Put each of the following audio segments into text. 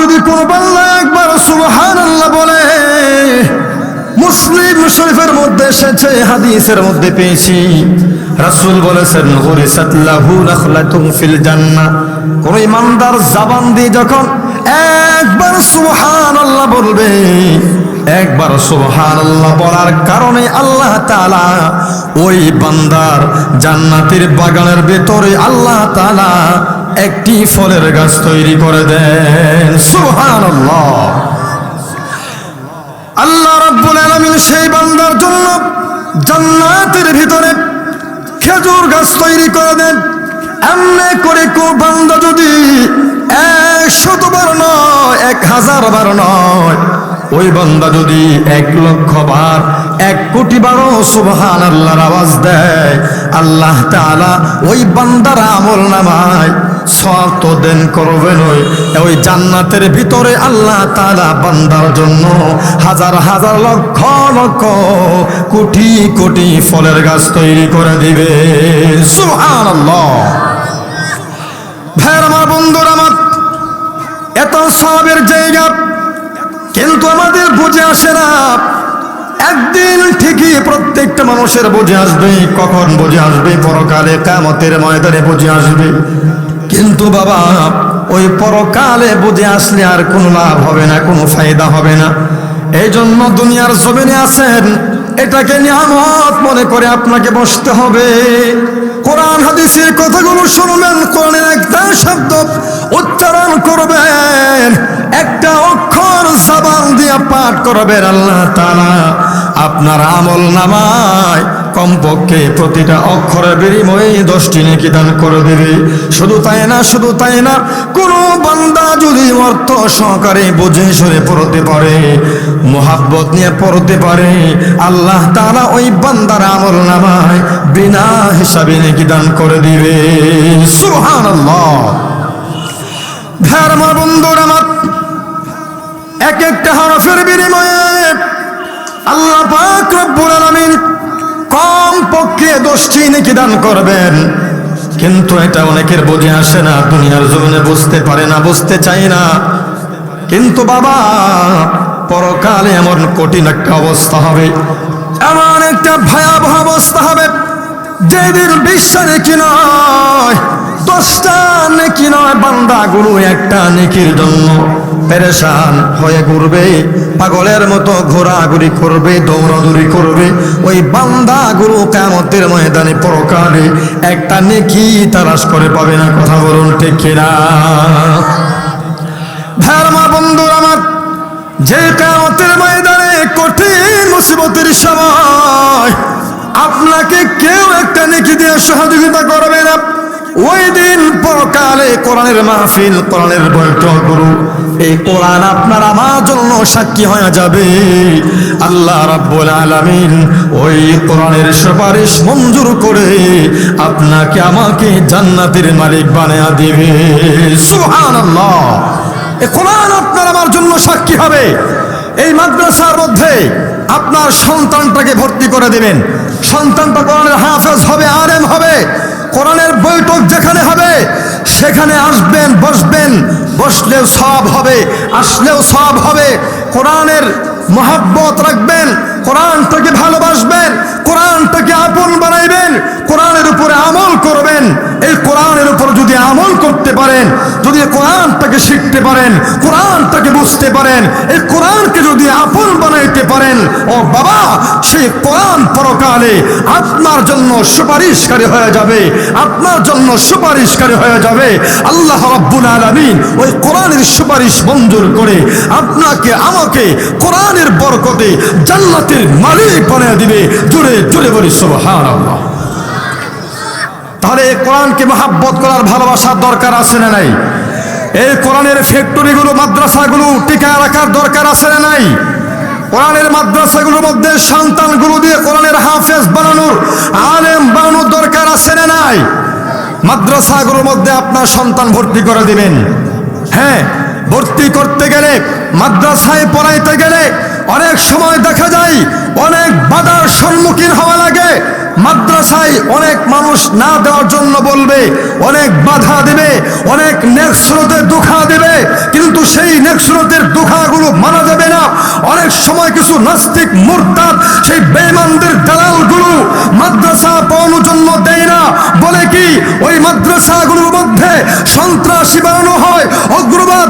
যদি কোনো বাল্লা একবার সুবহান আল্লাহ বলে, মুসলিম শরীফের মধ্যে এসেছে, হাদিসের মধ্যে পেয়েছি। রাসুল বলেছেন ফিল জান্নাহ। কোন ইমানদার জাবান দিয়ে যখন একবার সুবহানাল্লাহ বলবে একবার সুবহানাল্লাহ বলার কারণে আল্লাহ তালা ওই বান্দার জান্নাতের বাগানের ভেতরে আল্লাহ তালা একটি ফলের গাছ তৈরি করে দেন। সুবহানাল্লাহ। আল্লাহ আলামিন সেই বান্দার জন্য জান্নাতের ভিতরে খেজুর গাছ তৈরি করে দেন। এমনি করে কো বান্দা যদি এক শতবার নয়, এক হাজার বার নয় ওই বান্দা যদি এক লক্ষ বার, এক কোটি বারো সুবহান আল্লাহর আওয়াজ দেয়, আল্লাহ তাআলা ওই বান্দার আমল নামায় সব দেন করবেন ওই ওই জান্নাতের ভিতরে আল্লাহ তাআলা বান্দার জন্য হাজার হাজার লক্ষ লক্ষ কোটি কোটি ফলের গাছ তৈরি করে দিবে। সুবহানাল্লাহ। ভাইয়ের আমার বন্ধুর আমার, এত সবের জায়গা কিন্তু আমাদের বুঝে আসে না। একদিন ঠিকই প্রত্যেকটা মানুষের বুঝে আসবে, কখন বুঝে আসবে, পরকালে কামতের ময়দানে বুঝে আসবে। কিন্তু বাবা, ওই পরকালে বুঝে আসলে আর কোনো লাভ হবে না, কোনো ফায়দা হবে না। এই জন্য দুনিয়ার জমিনে আছেন, এটাকে নিয়ামত মনে করে আপনাকে বসতে হবে। কোরআন, হাদিসের কথাগুলো শুনবেন, কোরআনের একটা শব্দ উচ্চারণ করবেন, একটা অক্ষর সাবান দিয়া পাঠ করবেন আল্লাহ তাআলা। আপনার আমল নামায় কমপক্ষে প্রতিটা অক্ষরের বিনিময়ে দশটি নেকি দান করে দেবে। শুধু তাই না, শুধু তাই না, কোন বান্দা যদি অর্থ সহকারে বুঝে শুনে পড়তে পারে, মোহাব্বত নিয়ে পড়তে পারে, আল্লাহ তাআলা ওই বান্দার আমল নামায় বিনা হিসাবে নেকি দান করে দিবে। আমার বন্ধুর আমার এক একটা হরফের বিনিময়ে আল্লাহ পাক রব্বুল কম পক্ষে দশটি নাকি দান করবেন। কিন্তু এটা অনেকের বুঝে আসে না, দুনিয়ার জমিনে বুঝতে পারে না, বুঝতে চাই না। কিন্তু বাবা, পরকালে এমন কঠিন একটা অবস্থা হবে, এমন একটা ভয়াবহ অবস্থা হবে যেদিন বিশ্ব নাকি নয়, দশটা নেকি নয়, বান্দাগুলো একটা নেকির জন্য পেরেশান হয়ে ঘুরবে, পাগলের মতো ঘোরাঘুরি করবে, দৌড়াদৌড়ি করবে। ওই বান্দাগুলো কামতের ময়দানে পরকালে একটা নেকি তালাশ করে পাবে না, কথা বলুন ঠিক কিনা? ভেরমা বন্ধুর আমার, যে কামতের ময়দানে কঠিন মুসিবতের সময় আপনাকে কেউ একটা নেকি দিয়ে সহযোগিতা করবে না। ওই দিন পরকালে কোরআনের মাহফিল, কোরআনের বৈঠক গুরু এই কোরআন আপনার আমার জন্য সাক্ষী হয়ে যাবে। আল্লাহ রাব্বুল আলামিন ওই কোরআনের সুপারিশ মঞ্জুর করে আপনাকে আমাকে জান্নাতের মালিক বানিয়ে দিবে। সুবহানাল্লাহ। এ কোরআন আপনার আমার জন্য সাক্ষী হবে। এই মাদ্রাসার মধ্যে আপনার সন্তানটাকে ভর্তি করে দিবেন। সন্তানটা কোরআনের হাফেজ হবে আরেম হবে। কোরআনের বৈঠক যেখানে হবে, সেখানে আসবেন, বসবেন, বসলেও সব হবে, আসলেও সব হবে। কোরআনের মহাব্বত রাখবেন কোরআনটাকে ভালোবাসবেন, কোরআনটাকে আপন বানাইবেন, কোরআনের উপরে আমল করবেন। এই কোরআনের উপর যদি আমল করতে পারেন, যদি কোরআনটাকে শিখতে পারেন, কোরআনটাকে বুঝতে পারেন, এই কোরআনকে যদি আপন বানাইতে পারেন, ও বাবা, সেই কোরআন পরকালে আপনার জন্য সুপারিশকারী হয়ে যাবে, আপনার জন্য সুপারিশকারী হয়ে যাবে। আল্লাহ রাব্বুল আলামিন ওই কোরআনের সুপারিশ মঞ্জুর করে আপনাকে, আমাকে কোরআনের বরকতে জান্নাতের মালিক বানিয়ে দিবে। জোরে জোরে বলি, সুবহানাল্লাহ। তাহলে এই কোরআনকে মহাব্বত করার ভালোবাসার দরকার আছে না নাই? এই কোরআনের ফ্যাক্টরিগুলো, মাদ্রাসাগুলো টিকা রাখার দরকার আছে না নাই? কোরআনের মাদ্রাসাগুলোর মধ্যে সন্তানগুলো দিয়ে কোরআনের হাফেজ বানানোর, আলেম বানানোর দরকার আছে না নাই? মাদ্রাসাগুলোর মধ্যে আপনার সন্তান ভর্তি করে দিবেন। হ্যাঁ ভর্তি করতে গেলে, মাদ্রাসায় পড়াইতে গেলে অনেক সময় দেখা যায়, অনেক বাধার সম্মুখীন হওয়া লাগে। মাদ্রাসায় অনেক মানুষ না দেওয়ার জন্য বলবে, অনেক বাধা দেবে, অনেক নেক্সরতে দুঃখা দেবে, কিন্তু সেই সুরতের দুঃখাগুলো মানা যাবে না। অনেক সময় কিছু নাস্তিক মুরতাদ, সেই বেমানদের দালালগুলো মাদ্রাসা পাওয়ানোর জন্য দেয় না। বলে কি, ওই মাদ্রাসাগুলোর মধ্যে সন্ত্রাসী বানানো হয়, অগ্রবাদ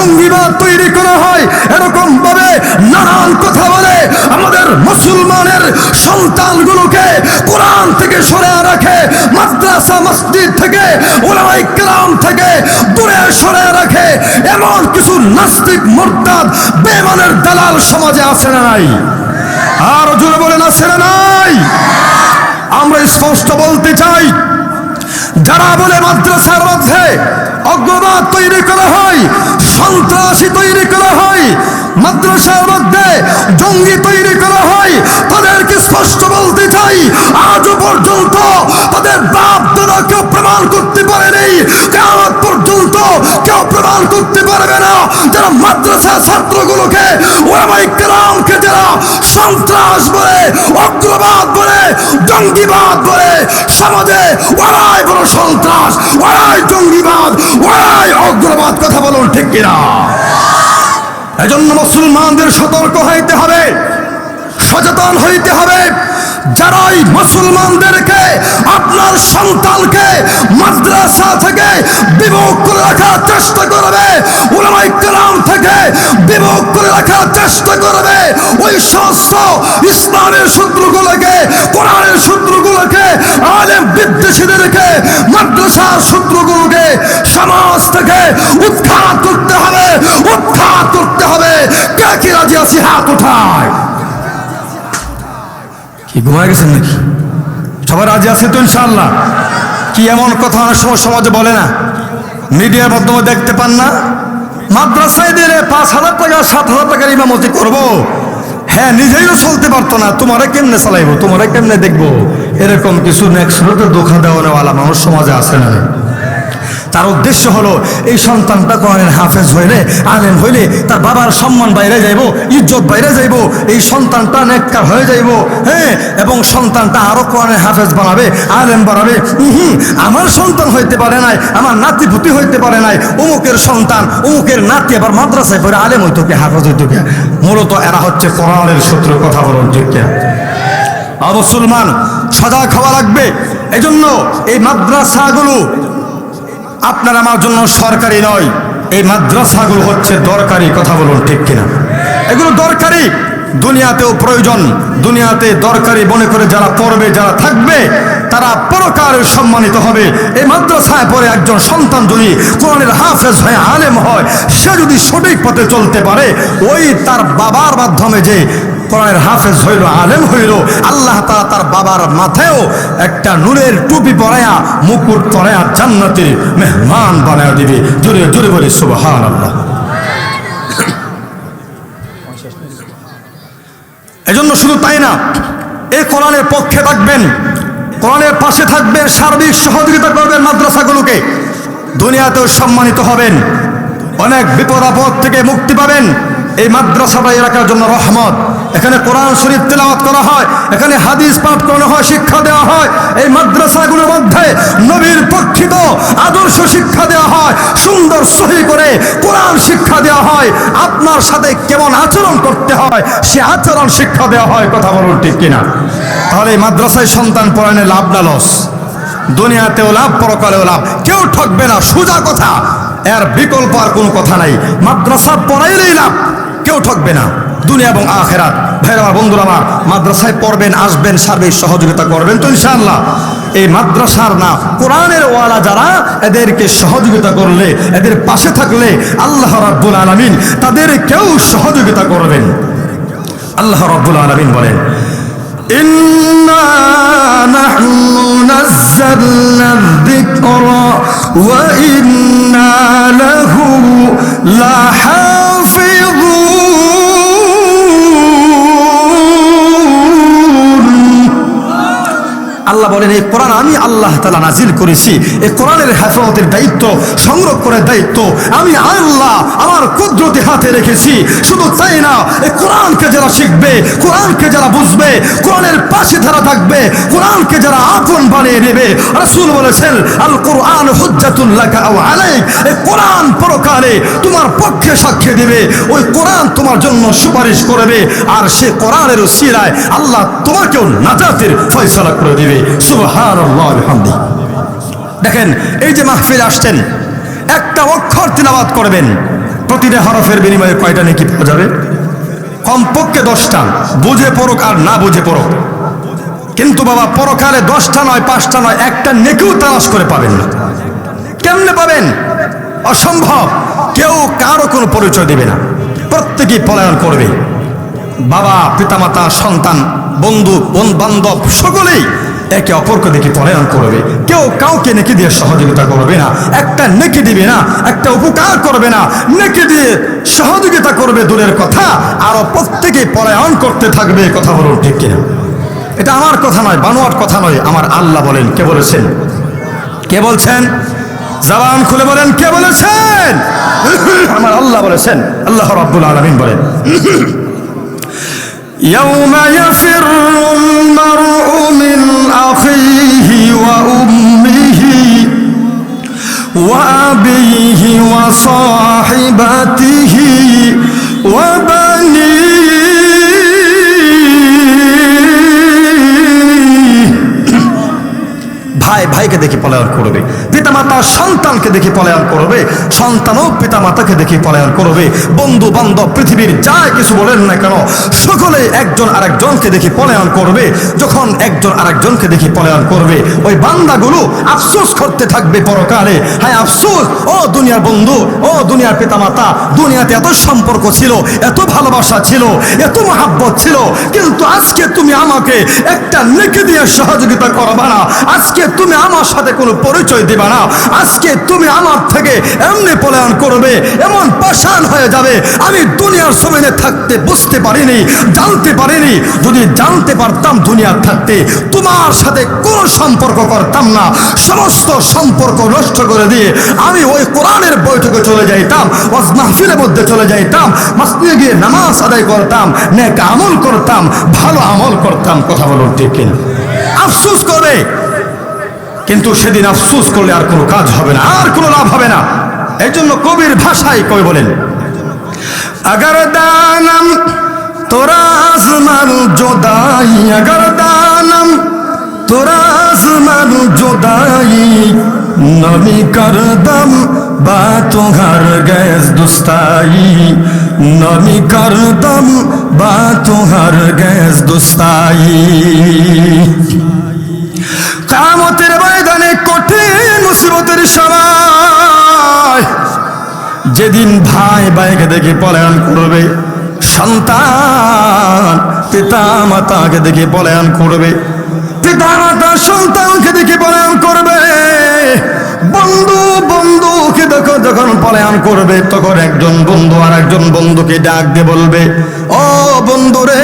জঙ্গিবাদ তৈরি করা হয় এরকম ভাবে নানান কথা বলে আমাদের মুসলমানের সন্তানগুলোকে কোরআন থেকে সরে রাখে, মাদ্রাসা, মসজিদ থেকে ওলামাই কেরাম থেকে দূরে সরে রাখে। এমন কিছু নাস্তিক, মোরতাদ বেমানের দালাল সমাজে আছে নাই? আর জোরে আছে না নাই? আমরা স্পষ্ট বলতে চাই, যারা বলে মাদ্রাসার মধ্যে অগ্রবাদ তৈরি করা হয়, সন্ত্রাসী তৈরি করা হয় মাদ্রাসার মধ্যে জঙ্গি তৈরি করা হয়, তাদেরকে স্পষ্ট বলতে চাই, আজও পর্যন্ত তাদের বাপ দাদা কেউ প্রমাণ করতে পারেনি পর্যন্ত কেউ প্রমাণ করতে পারবে না। যারা মাদ্রাসা ছাত্রগুলোকে ওলামাই কেরামকে যারা সন্ত্রাস বলে, অগ্রবাদ বলে, জঙ্গিবাদ বলে, সমাজে ওরাই বড় সন্ত্রাস, ওরাই জঙ্গিবাদ, ওরাই অগ্রবাদ, কথা বলুন ঠিক কিনা? এজন্য মুসলমানদের সতর্ক হইতে হবে, সচেতন হইতে হবে। যারাই মুসলমানদেরকে আপনার সন্তানকে মাদ্রাসা থেকে বিমুখ করে রাখার চেষ্টা করবে কালাম থেকে বিমুখ করে রাখার চেষ্টা করবে, ওই সমস্ত ইসলামের সূত্রগুলোকে কোরআনের সূত্রগুলোকে আলেম বিদ্বেষীদেরকে, মাদ্রাসার সূত্রগুলোকে সমাজ থেকে উৎখাত করতে হবে, উৎখাত করতে হবে। কে কি রাজি আছি? হাত উঠায়। কি ঘুমায় গেছেন নাকি? সবাই রাজি আছে তো ইনশাল্লাহ কি এমন কথা অনেক সময় সমাজে বলে না? মিডিয়ার মাধ্যমে দেখতে পান না? মাদ্রাসায় দিলে পাঁচ হাজার টাকা, সাত হাজার টাকার ইমামতি করব। হ্যাঁ নিজেইও চলতে পারতো না। তোমারে কেমনে চালাইবো? তোমারে কেমনে দেখব? এরকম কিছু নেক্সট দোখা দেওয়া নেওয়ালা মানুষ সমাজে আসে না তার উদ্দেশ্য হলো, এই সন্তানটা কোরআনের হাফেজ হইলে, আলেম হইলে, তার বাবার সম্মান বাইরে যাইব, ইজ্জত বাইরে যাইব, এই সন্তানটা নেককার হয়ে যাইব হ্যাঁ? এবং সন্তানটা আরও কোরআনের হাফেজ বানাবে, আলেম বানাবে হুম আমার সন্তান হইতে পারে নাই, আমার নাতি ভূতি হইতে পারে নাই, অমুকের সন্তান, অমুকের নাতি আবার মাদ্রাসায় পড়ে আলেম হইতো কে, হাফেজ হইতো কে? মূলত এরা হচ্ছে কোরআনের সূত্র কথা বলুন কে? মুসলমান সজাগ হওয়া লাগবে। এজন্য এই মাদ্রাসাগুলো আপনার আমার জন্য সরকারি নয়। এই মাদ্রাসাগুলো হচ্ছে দরকারি, কথা বলুন ঠিক কিনা? এগুলো দরকারি, দুনিয়াতেও প্রয়োজন। দুনিয়াতে দরকারি মনে করে যারা পড়বে, যারা থাকবে, তারা পরকার সম্মানিত হবে। এই মাদ্রাসায় পরে একজন সন্তান যদি কোরআনের হাফেজ হয়ে আলেম হয়, সে যদি সঠিক পথে চলতে পারে, ওই তার বাবার মাধ্যমে যে কোরআনের হাফেজ হইল, আলেম হইল, আল্লাহ তাআলা তার বাবার মাথায়ও একটা নূরের টুপি পরায়া মুকুট পরায়া জান্নাতের মেহমান বানায় দিবে। জোরে জোরে বলি সুবহান আল্লাহ এজন্য শুধু তাই না, এই কোরআনের পক্ষে থাকবেন, কোরআনের পাশে থাকবেন, সার্বিক সহযোগিতা করবেন মাদ্রাসাগুলোকে। দুনিয়াতেও সম্মানিত হবেন, অনেক বিপদ আপদ থেকে মুক্তি পাবেন। এই মাদ্রাসাটা এলাকার জন্য রহমত। এখানে কোরআন শরীফ তেলাওয়াত করা হয়, এখানে হাদিস পাঠ করানো হয়, শিক্ষা দেওয়া হয়। এই মাদ্রাসাগুলোর মধ্যে নবীর পক্ষিত আদর্শ শিক্ষা দেওয়া হয়, সুন্দর সহি করে কোরআন শিক্ষা দেওয়া হয়। আপনার সাথে কেমন আচরণ করতে হয়, সে আচরণ শিক্ষা দেওয়া হয়, কথা বলুন ঠিক কিনা? তাহলে এই মাদ্রাসায় সন্তান পড়ানোর লাভ না লস? দুনিয়াতেও লাভ, পরকালেও লাভ। কেউ ঠকবে না, সোজা কথা। এর বিকল্প আর কোনো কথা নাই। মাদ্রাসা পড়াইলেই লাভ, কেউ ঠকবে না। দুনিয়া এবং আখেরাত। ভাই আমার বন্ধুরা আমার, মাদ্রাসায় পড়বেন, আসবেন, সার্বিক সহযোগিতা করবেন তো ইনশাআল্লাহ। এই মাদ্রাসার না, কোরআনের ওয়ালা যারা, এদেরকে সহযোগিতা করলে, এদের পাশে থাকলে আল্লাহ রাব্বুল আলমিন তাদের কেউ সহযোগিতা করবেন। আল্লাহ রাব্বুল আলমিন বলেন ইন্না লাহু লাহা বলেন, এই কোরআন আমি আল্লাহ তালা নাজিল করেছি। এই কোরআনের হেফাজতের দায়িত্ব, সংরক্ষণের দায়িত্ব আমি আল্লাহ আমার কুদরতি হাতে রেখেছি। শুধু তাই না, এই কোরআনকে যারা শিখবে, কোরআনকে যারা বুঝবে, কোরআনের পাশে যারা থাকবে, কোরআনকে যারা আপন বানিয়ে নেবে, রাসূল বলেছেন আল কোরআন হুজ্জাতুল্লাহ এই কোরআন পরকালে তোমার পক্ষে সাক্ষী দেবে, ওই কোরআন তোমার জন্য সুপারিশ করবে, আর সে কোরআনের সিরায় আল্লাহ তোমাকেও নাজাতের ফয়সালা করে দেবে। দেখেন, এই যে মাহফিল আসছেন, একটা অক্ষর তিলাবাত করবেন, প্রতিটা হরফের বিনিময়ে কয়টা নাকি পাওয়া যাবে? কমপক্ষে দশটা, বুঝে পড়ুক আর না বুঝে পড়ুক। কিন্তু বাবা, পরকালে দশটা নয়, পাঁচটা নয়, একটা নেকেও তালাশ করে পাবেন না। কেমনে পাবেন? অসম্ভব। কেউ কারও কোনো পরিচয় দেবে না। প্রত্যেকেই পলায়ন করবে। বাবা, পিতামাতা, সন্তান, বন্ধু বন বান্ধব সকলেই একে অপরকে দেখে পলায়ন করবে কেউ কাউকে নেকি দিয়ে সহযোগিতা করবে না একটা নেকি দিবে না একটা উপকার করবে না নেকি দিয়ে সহযোগিতা করবে দূরের কথা আরো প্রত্যেকেই পলায়ন করতে থাকবে কথা বলুন ঠিক কিনা এটা আমার কথা নয় বানোয়ার কথা নয় আমার আল্লাহ বলেন কে বলেছেন কে বলছেন জবান খুলে বলেন কে বলেছেন আমার আল্লাহ বলেছেন আল্লাহ রাব্বুল আলামিন বলেন يوم يفر المرء من وأبيه وصاحبته وبنيه ভাই ভাইকে দেখে পলায়ন করবে পিতামাতা সন্তানকে দেখে পলায়ন করবে, সন্তানও পিতামাতাকে দেখে পলায়ন করবে। বন্ধু বান্ধব পৃথিবীর যা কিছু বলেন না কেন সকলে একজন আরেকজনকে দেখে পলায়ন করবে। যখন একজন আরেকজনকে দেখে পলায়ন করবে, ওই বান্দাগুলো আফসোস করতে থাকবে পরকালে। হ্যাঁ আফসোস, ও দুনিয়ার বন্ধু, ও দুনিয়ার পিতামাতা, দুনিয়াতে এত সম্পর্ক ছিল, এত ভালোবাসা ছিল, এত মহাব্বত ছিল, কিন্তু আজকে তুমি আমাকে একটা নেকি দিয়ে সহযোগিতা করবা না। আজকে তুমি আমার সাথে কোনো পরিচয় দিবা না। আজকে তুমি আমার থেকে এমনি পলায়ন করবে, এমন পাষাণ হয়ে যাবে। আমি দুনিয়ার জমিনে থাকতে বুঝতে পারিনি, জানতে পারিনি। যদি জানতে পারতাম দুনিয়ার থাকতে, তোমার সাথে কোনো সম্পর্ক করতাম না। সমস্ত সম্পর্ক নষ্ট করে দিয়ে আমি ওই কোরআনের বৈঠকে চলে যাইতাম, ওয়াজ মাহফিলের মধ্যে চলে যাইতাম, মাসজিদে গিয়ে নামাজ আদায় করতাম, নেক আমল করতাম, ভালো আমল করতাম। কথা বলুন ঠিক আফসোস করবে কিন্তু সেদিন আফসুস করলে আর কোনো কাজ হবে না, আর কোনো লাভ হবে না। এই জন্য কবির ভাষায় কবি বলেন আগর দানম তোরা আসমান জোদাই আগর দানম তোরা আসমান জোদাই, নমি করদম, বা তোহার গ্যাস দুস্তাই, নমি করদম, বা তোহার গ্যাস দুস্তাই। কামতের বয় মুসিবতের সময় যেদিন ভাই ভাইকে দেখে পলায়ন করবে, সন্তান পিতা মাতাকে দেখে পলায়ন করবে পিতা মাতা সন্তানকে দেখে পলায়ন করবে, বন্ধু বন্ধুকে দেখো যখন পলায়ন করবে, তখন একজন বন্ধু আর একজন বন্ধুকে ডাক দিয়ে বলবে, ও বন্ধু রে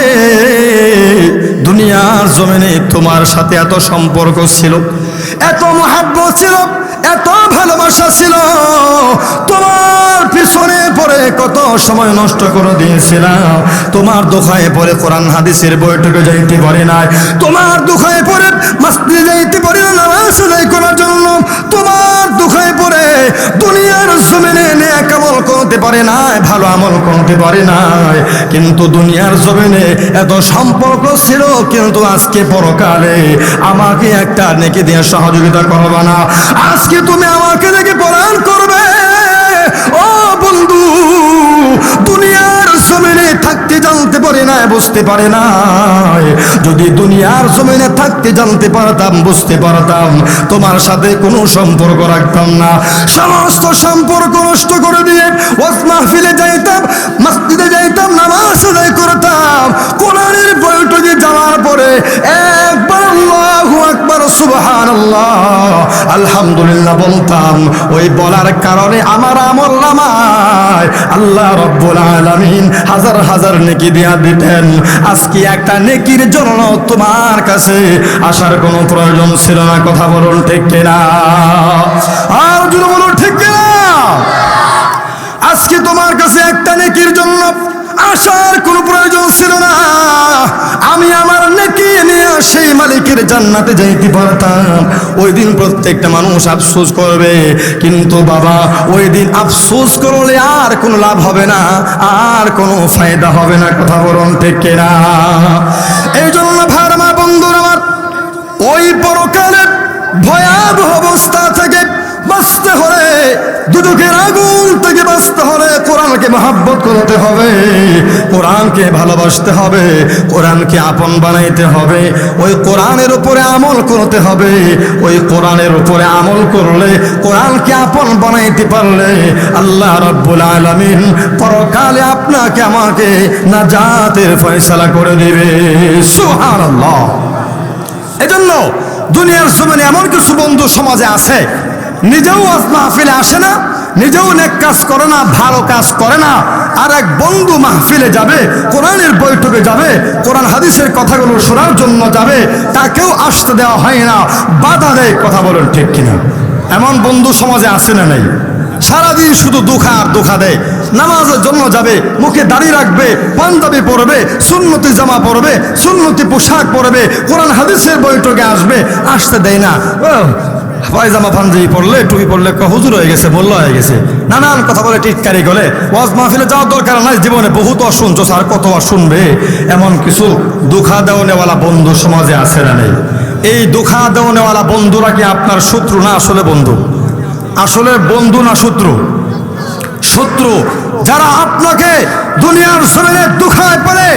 দুনিয়ার জমিনে তোমার সাথে এত সম্পর্ক ছিল, এত মহাব্বত ছিল এত ভালোবাসা ছিল, তোমার পিছনে পরে কত সময় নষ্ট করে দিয়েছিলাম। তোমার দোকায় পরে কোরআন হাদিসের বৈঠকে যাইতে পারে নাই। তোমার দোকায় পরে করতে পারে নাই, ভালো আমল করতে পারে নাই। কিন্তু দুনিয়ার জমিনে এত সম্পর্ক ছিল, কিন্তু আজকে পরকালে আমাকে একটা নেকি দিয়ে সহযোগিতা করবে না। আজকে তুমি আমাকে দেখে পরাণ করবে। ও বন্ধু থাকতে জানতে পারে না, বুঝতে পারে না। যদি দুনিয়ার জমিনে থাকতে জানতে পারতাম, বুঝতে পারতাম। তোমার সাথে কোনো সম্পর্ক রাখতাম না। সমস্ত সম্পর্ক নষ্ট করে দিয়ে ওয়াজ মাহফিলে যাইতাম, মসজিদে যাইতাম, নামাজ আদায় করতাম। কোরআনের বৈঠকে যাওয়ার পরে একবার আল্লাহু আকবার সুবহান সুহান আলহামদুলিল্লাহ বলতাম, ওই বলার কারণে আমার আমল নামায়। আল্লাহ রব্বুল আলামিন হাজার হাজার নেকি দিয়া দিতেন। আজকে একটা নেকির জন্য তোমার কাছে আসার কোনো প্রয়োজন ছিল না, কথা বলুন ঠিক কিনা? আর জুড়ে বলুন ঠিক কিনা? আজকে তোমার কাছে একটা নেকির জন্য আসার কোনো প্রয়োজন ছিল না। আমি আমার নেকি নিয়ে সেই মালিকের জান্নাতে যাইতে পারতাম। ওই দিন প্রত্যেকটা মানুষ আফসোস করবে, কিন্তু বাবা, ওই দিন আফসোস করলে আর কোনো লাভ হবে না, আর কোনো ফায়দা হবে না, কথা বলুন কিনা? এই জন্য ভার আমার বন্ধুর আমার, ওই পরকালের ভয়াবহ অবস্থা থেকে বাঁচতে হলে, দুদকের আগুন থেকে বাঁচতে হলে কোরআনকে মহাব্বত করতে হবে, কোরআনকে ভালোবাসতে হবে, কোরআনকে আপন বানাইতে হবে, ওই কোরআনের উপরে আমল করতে হবে, ওই কোরআনের উপরে আমল করলে, কোরআনকে আপন বানাইতে পারলে আল্লাহ রব্বুল আলামিন পরকালে আপনাকে আমাকে নাজাতের ফয়সালা করে দিবে। সুবহানাল্লাহ। এজন্য দুনিয়ার জমিনে এমন কিছু বন্ধু সমাজে আছে, নিজেও আজ মাহফিলে আসে না নিজেও নেক কাজ করে না, ভালো কাজ করে না। আর এক বন্ধু মাহফিলে যাবে, কোরআনের বৈঠকে যাবে, কোরআন হাদিসের কথাগুলো শোনার জন্য যাবে, তাকেও আসতে দেওয়া হয় না। বাধা দেয় কথা বলেন ঠিক কিনা? এমন বন্ধু সমাজে আছে না নাই? সারাদিন শুধু দুঃখা আর দুঃখা দেয়। নামাজের জন্য যাবে, মুখে দাড়ি রাখবে, পাঞ্জাবি পরবে, সুন্নতি জামা পরবে, সুন্নতি পোশাক পরবে, কোরআন হাদিসের বৈঠকে আসবে, আসতে দেয় না। পায়জামা পাঞ্জাবি পরলে টুপি পড়লে হুজুর হয়ে গেছে, মোল্লা হয়ে গেছে। নানান কথা বলে, টিটকারি গলে ওয়াজ মাহফিলে যাওয়ার দরকার নাই, জীবনে বহুত আর শুনছো আর কত আর শুনবে এমন কিছু দুঃখা দেওয়ানেওয়ালা বন্ধু সমাজে আছে না নেই। এই দুঃখা দেওয়ানেওয়ালা বন্ধুরা কি আপনার শত্রু না আসলে বন্ধু? আসলে বন্ধু না শত্রু? শত্রু। যারা আপনাকে দুনিয়ার জমিনে দুঃখায় পড়ে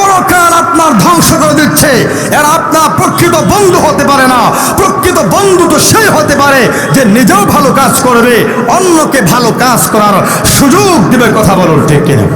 পরকাল আপনার ধ্বংস করে দিচ্ছে। এর আপনার প্রকৃত বন্ধু হতে পারে না। প্রকৃত বন্ধু তো সেই হতে পারে যে নিজেও ভালো কাজ করবে, অন্যকে ভালো কাজ করার সুযোগ দিবে। কথা বলুন ঠিক কিনা?